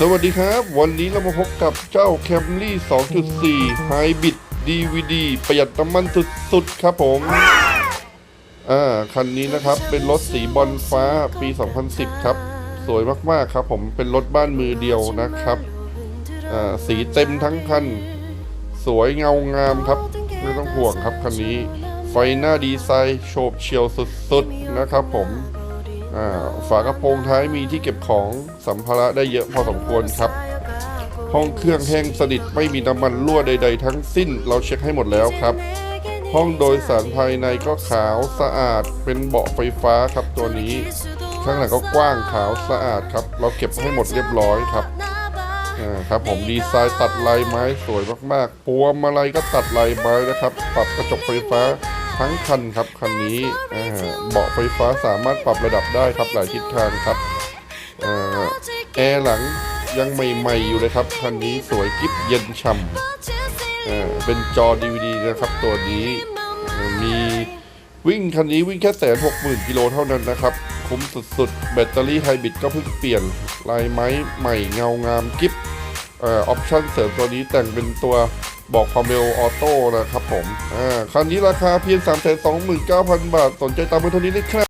สวัสดีครับ วันนี้เรามาพบกับเจ้า Camry 2.4 Hybrid DVD ประหยัดน้ำมันสุดๆ ครับผม อ่า คันนี้นะครับ เป็นรถสีบอลฟ้าปี 2010 ครับ สวยมากๆครับผมเป็นรถบ้านมือเดียวนะครับ อ่า สีเต็มทั้งคัน สวยเงางามครับ ไม่ต้องห่วงครับคันนี้ ไฟหน้าดีไซน์โฉบเฉียวสุดๆ นะครับผม ฝากระโปรงท้ายมีที่เก็บของสัมภาระได้เยอะพอสมควรครับ ห้องเครื่องแห้งสนิทไม่มีน้ำมันรั่วใด ๆ ทั้งสิ้นเราเช็คให้หมดแล้วครับ ห้องโดยสารภายในก็ขาวสะอาดเป็นเบาะไฟฟ้าครับตัวนี้ ข้างหลังก็กว้างขาวสะอาดครับ เราเก็บให้หมดเรียบร้อยครับครับผมดีไซน์ตัดลายไม้สวยมากๆพวมาลัยก็ตัดลายไม้นะครับ ปรับกระจกไฟฟ้า ทั้งคันครับคันนี้อ่าเบาะไฟฟ้าสามารถปรับระดับได้ครับหลายทิศทางครับอ่าแอร์หลังยังใหม่ๆอยู่เลยครับคันนี้สวยกิ๊บเย็นฉ่ำเอ่อเป็นจอ DVD นะครับตัวนี้เอ่อมีวิ่งคันนี้วิ่งแค่แสนหกหมื่นกิโลเท่านั้นนะครับ คุ้มสุดๆ แบตเตอรี่ไฮบริดก็เพิ่งเปลี่ยน ลายไม้ใหม่เงางามกิฟเออปชั่นเสริมตัวนี้แต่งเป็นตัวบอกความเร็วออโต้นะครับผม อ่า คันนี้ราคาเพียง 3 2 9 0 0 0 บาท สนใจตามเบอร์โทรนี้เลยครับ